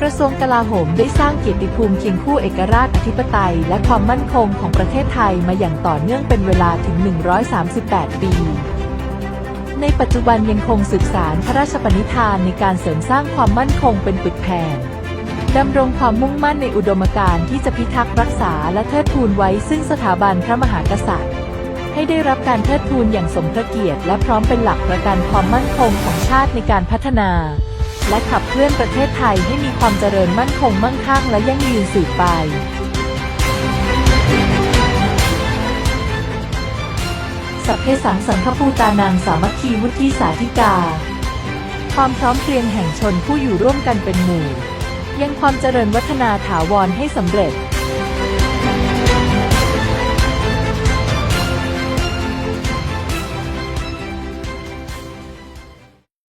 กระทรวงกลาโหมได้สร้างเกียรติภูมิเคียงคู่เอกราชอธิปไตย และความมั่นคงของประเทศไทยมาอย่างต่อเนื่องเป็นเวลาถึง 138 ปี ในปัจจุบันยังคงสืบสารพระราชปณิธานในการเสริมสร้างความมั่นคงเป็นปึกแผ่นดำรงความมุ่งมั่นในอุดมการณ์ที่จะพิทักษ์รักษาและเทิดทูนไว้ซึ่งสถาบันพระมหากษัตริย์ ให้ได้รับการเทิดทูนอย่างสมพระเกียรติ และพร้อมเป็นหลักประกันความมั่นคงของชาติในการพัฒนา และขับเคลื่อนประเทศไทยให้มีความเจริญมั่นคงมั่งคั่งและยั่งยืนสืบไปสัพเพสังสังคปูตานังสามัคคีวุฒิสาธิกา ความพร้อมเพรียงแห่งชนผู้อยู่ร่วมกันเป็นหมู่ ยังความเจริญวัฒนาถาวรให้สำเร็จ